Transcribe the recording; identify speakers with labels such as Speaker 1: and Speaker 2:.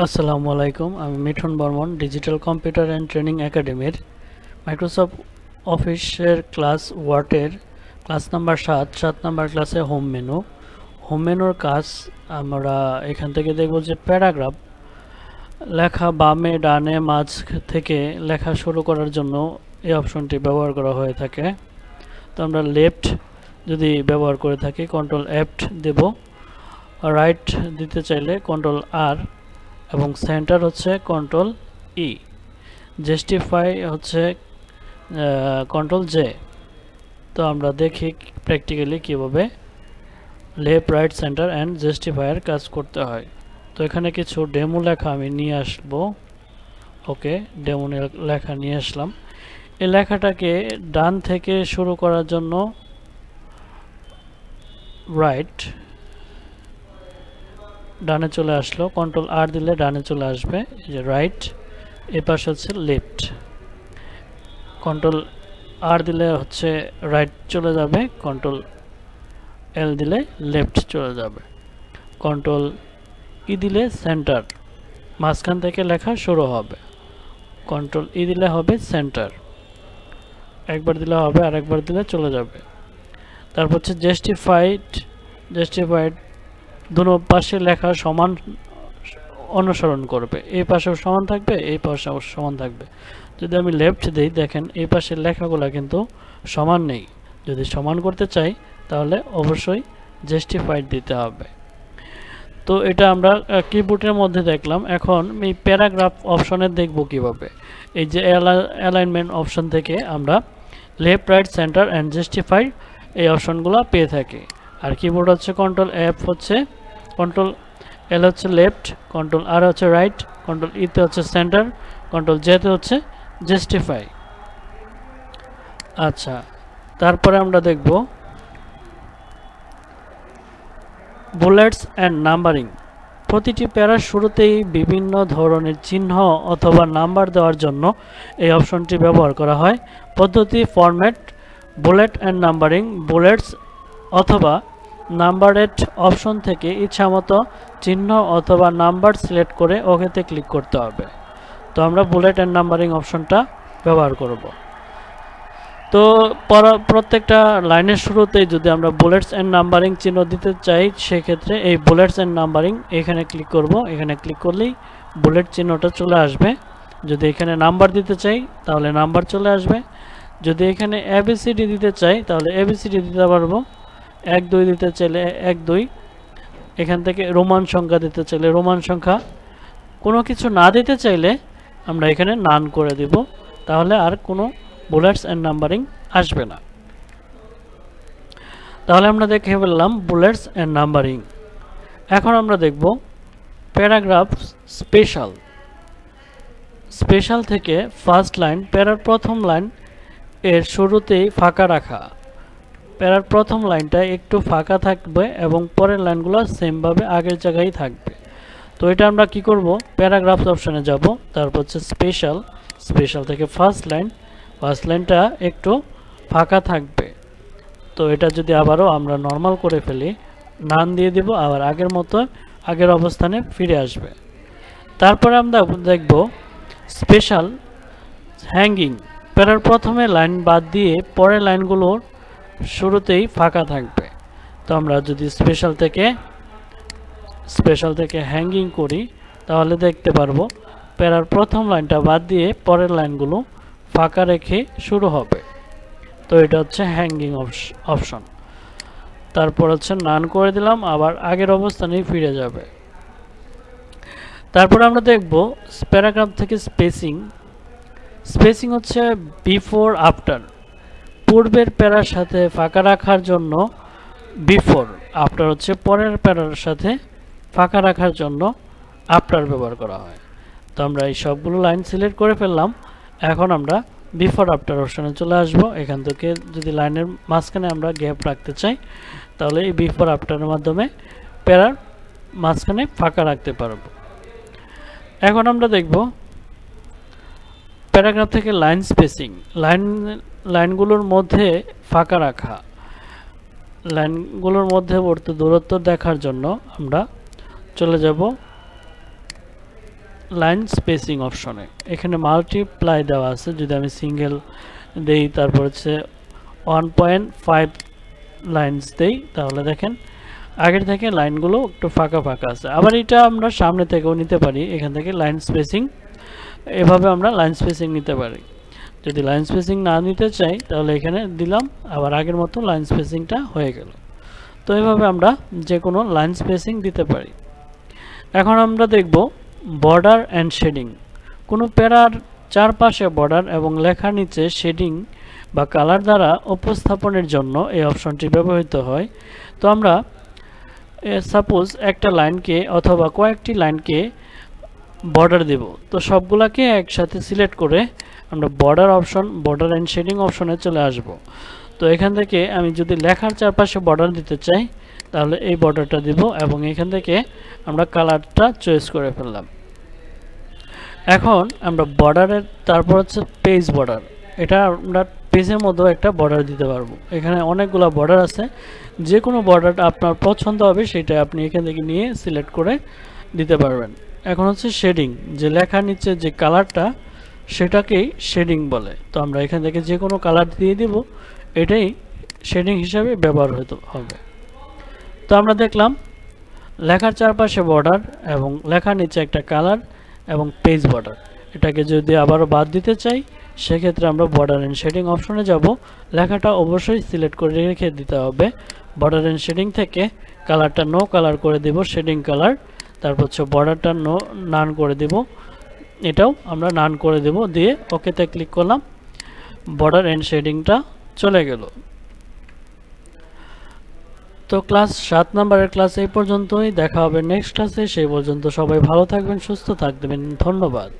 Speaker 1: আসসালামু আলাইকুম, আমি Mithun Barman digital computer and training একাডেমির মাইক্রোসফট অফিসের ক্লাস ওয়ার্ডের ক্লাস নাম্বার সাত সাত নাম্বার ক্লাসে হোম মেনু হোম মেনুর কাজ আমরা এখান থেকে দেখব যে প্যারাগ্রাফ লেখা বামে, ডানে, মাঝ থেকে লেখা শুরু করার জন্য এই অপশনটি ব্যবহার করা হয়ে থাকে। তো আমরা লেফট যদি ব্যবহার করে থাকি কন্ট্রোল এফট দেব। রাইট দিতে চাইলে কন্ট্রোল আর এবং সেন্টার হচ্ছে কন্ট্রোল ই জাস্টিফাই হচ্ছে কন্ট্রোল জে তো আমরা দেখি প্র্যাকটিক্যালি কীভাবে left right centre and justifier কাজ করতে হয়। তো এখানে কিছু ডেমো লেখা আমি নিয়ে আসব। ওকে ডেমো লেখা নিয়ে আসলাম। এই লেখাটাকে ডান থেকে শুরু করার জন্য রাইট ডানে চলে আসলো কন্ট্রোল আর দিলে ডানে চলে আসবে যে রাইট এ পাশে হচ্ছে লেফট কন্ট্রোল আর দিলে হচ্ছে রাইট চলে যাবে কন্ট্রোল এল দিলে লেফট চলে যাবে কন্ট্রোল ই দিলে সেন্টার মাঝখান থেকে লেখা শুরু হবে কন্ট্রোল ই দিলে হবে সেন্টার একবার দিলে হবে আর একবার দিলে চলে যাবে, তারপর হচ্ছে জাস্টিফাইড জাস্টিফাইড দুনো পাশে লেখা সমান অনুসরণ করবে। এই পাশেও সমান থাকবে, এই পাশেও সমান থাকবে। যদি আমি লেফট দিই, দেখেন এই পাশের লেখাগুলো কিন্তু সমান নেই। যদি সমান করতে চাই, তাহলে অবশ্যই জাস্টিফাইড দিতে হবে। তো এটা আমরা কিবোর্ডের মধ্যে দেখলাম। এখন এই প্যারাগ্রাফ অপশনে দেখব কীভাবে। এই যে অ্যালাইনমেন্ট অপশন থেকে আমরা left right centre and justify এই অপশনগুলো পেয়ে থাকি। আর কিবোর্ড হচ্ছে কন্ট্রোল অ্যাপ হচ্ছে কন্ট্রোল এল হচ্ছে লেফট কন্ট্রোল আর হচ্ছে রাইট কন্ট্রোল ইতে হচ্ছে সেন্টার কন্ট্রোল জেতে হচ্ছে জাস্টিফাই আচ্ছা তারপরে আমরা দেখব বুলেটস অ্যান্ড নাম্বারিং প্রতিটি প্যারার শুরুতেই বিভিন্ন ধরনের চিহ্ন অথবা নাম্বার দেওয়ার জন্য এই অপশনটি ব্যবহার করা হয়। পদ্ধতি format bullet and numbering bullets অথবা নাম্বারেট অপশন থেকে ইচ্ছামতো চিহ্ন অথবা নাম্বার সিলেক্ট করে ওকেতে ক্লিক করতে হবে। তো আমরা বুলেট অ্যান্ড নাম্বারিং অপশনটা ব্যবহার করব। তো প্রত্যেকটা লাইনের শুরুতেই যদি আমরা বুলেটস অ্যান্ড নাম্বারিং চিহ্ন দিতে চাই, সেক্ষেত্রে এই বুলেটস অ্যান্ড নাম্বারিং এখানে ক্লিক করব। এখানে ক্লিক করলেই বুলেট চিহ্নটা চলে আসবে। যদি এখানে নাম্বার দিতে চাই, তাহলে নাম্বার চলে আসবে। যদি এখানে এবিসিডি দিতে চাই, তাহলে এবিসিডি দিতে পারব। এক দুই দিতে চাইলে এক দুই। এখান থেকে রোমান সংখ্যা দিতে চাইলে রোমান সংখ্যা। কোনো কিছু না দিতে চাইলে আমরা এখানে নান করে দিব। তাহলে আর কোনো বুলেটস অ্যান্ড নাম্বারিং আসবে না। তাহলে আমরা দেখে ফেললাম বুলেটস অ্যান্ড নাম্বারিং এখন আমরা দেখব প্যারাগ্রাফ স্পেশাল স্পেশাল থেকে ফার্স্ট লাইন প্যারার প্রথম লাইন এর শুরুতেই ফাঁকা রাখা। প্যারার প্রথম লাইনটা একটু ফাঁকা থাকবে এবং পরের লাইনগুলো সেমভাবে আগের জায়গায় থাকবে। তো এটা আমরা কি করব? প্যারাগ্রাফস অপশানে যাব, তারপর হচ্ছে স্পেশাল স্পেশাল থেকে ফার্স্ট লাইন, ফার্স্ট লাইনটা একটু ফাঁকা থাকবে। তো এটা যদি আবারও আমরা নর্মাল করে ফেলি, নান দিয়ে দিব, আবার আগের মতো আগের অবস্থানে ফিরে আসবে। তারপরে আমরা দেখব স্পেশাল হ্যাঙ্গিং। প্যারার প্রথমে লাইন বাদ দিয়ে পরের লাইনগুলোর শুরুতেই ফাঁকা থাকবে। তো আমরা যদি স্পেশাল থেকে স্পেশাল থেকে হ্যাঙ্গিং করি, তাহলে দেখতে পারব প্যারার প্রথম লাইনটা বাদ দিয়ে পরের লাইনগুলো ফাঁকা রেখে শুরু হবে। তো এটা হচ্ছে হ্যাঙ্গিং অপশন তারপর হচ্ছে নান করে দিলাম, আবার আগের অবস্থানেই ফিরে যাবে। তারপর আমরা দেখব প্যারাগ্রাফ থেকে স্পেসিং স্পেসিং হচ্ছে বিফোর আফটার পূর্বের প্যারার সাথে ফাঁকা রাখার জন্য বিফোর আফটার হচ্ছে পরের প্যারার সাথে ফাঁকা রাখার জন্য আফটার ব্যবহার করা হয়। তো আমরা এই সবগুলো লাইন সিলেক্ট করে ফেললাম। এখন আমরা বিফোর আফটার অপশানে চলে আসব। এখান থেকে যদি লাইনের মাঝখানে আমরা গ্যাপ রাখতে চাই, তাহলে এই বিফোর আফটারের মাধ্যমে প্যারার মাঝখানে ফাঁকা রাখতে পারব। এখন আমরা দেখব প্যারাগ্রাফ থেকে লাইন স্পেসিং লাইন লাইনগুলোর মধ্যে ফাঁকা রাখা। লাইনগুলোর মধ্যে মধ্যবর্তী দূরত্ব দেখার জন্য আমরা চলে যাব লাইন স্পেসিং অপশনে। এখানে মাল্টিপ্লাই দেওয়া আছে, যদি আমি সিঙ্গেল দেই, তারপর হচ্ছে ওয়ান পয়েন্ট ফাইভ লাইনস দেই, তাহলে দেখেন আগের থেকে লাইনগুলো একটু ফাঁকা ফাঁকা আছে। আবার এটা আমরা সামনে থেকেও নিতে পারি, এখান থেকে লাইন স্পেসিং এভাবে আমরা লাইন স্পেসিং নিতে পারি। যদি লাইন স্পেসিং না নিতে চাই, তাহলে এখানে দিলাম, আবার আগের মতো লাইন স্পেসিংটা হয়ে গেল। তো এইভাবে আমরা যে কোনো লাইন স্পেসিং দিতে পারি। এখন আমরা দেখব বর্ডার অ্যান্ড শেডিং কোনো প্যারার চারপাশে বর্ডার এবং লেখার নিচে শেডিং বা কালার দ্বারা উপস্থাপনের জন্য এই অপশনটি ব্যবহৃত হয়। তো আমরা সাপোজ একটা লাইনকে অথবা কয়েকটি লাইনকে বর্ডার দেব। তো সবগুলাকে একসাথে সিলেক্ট করে আমরা border option border and shading অপশনে চলে আসব। তো এখান থেকে আমি যদি লেখার চারপাশে বর্ডার দিতে চাই, তাহলে এই বর্ডারটা দিব এবং এখান থেকে আমরা কালারটা চয়েস করে ফেললাম। এখন আমরা বর্ডারের তারপর হচ্ছে পেজ বর্ডার এটা আমরা পেজের মধ্যেও একটা বর্ডার দিতে পারব। এখানে অনেকগুলো বর্ডার আছে। যে কোনো বর্ডার আপনার পছন্দ হবে, সেটা আপনি এখান থেকে নিয়ে সিলেক্ট করে দিতে পারবেন। এখন হচ্ছে শেডিং, যে লেখার নিচে যে কালারটা, সেটাকেই শেডিং বলে। তো আমরা এখান থেকে যে কোনো কালার দিয়ে দিব, এটাই শেডিং হিসাবে ব্যবহার হতে হবে। তো আমরা দেখলাম, লেখার চারপাশে বর্ডার এবং লেখার নিচে একটা কালার এবং পেজ বর্ডার এটাকে যদি আবারও বাদ দিতে চাই, সেক্ষেত্রে আমরা বর্ডার অ্যান্ড শেডিং অপশনে যাব। লেখাটা অবশ্যই সিলেক্ট করে রেখে দিতে হবে। বর্ডার অ্যান্ড শেডিং থেকে কালারটা নো কালার করে দেব শেডিং কালার তারপর হচ্ছে বর্ডারটা নো নান করে দেব। এটাও আমরা নান করে দেব, দিয়ে ওকেতে ক্লিক করলাম। বর্ডার এন্ড শেডিংটা চলে গেল। তো ক্লাস সাত নম্বরের ক্লাস এই পর্যন্তই, দেখা হবে নেক্সট ক্লাসে সেই পর্যন্ত সবাই ভালো থাকবেন, সুস্থ থাকবেন, ধন্যবাদ।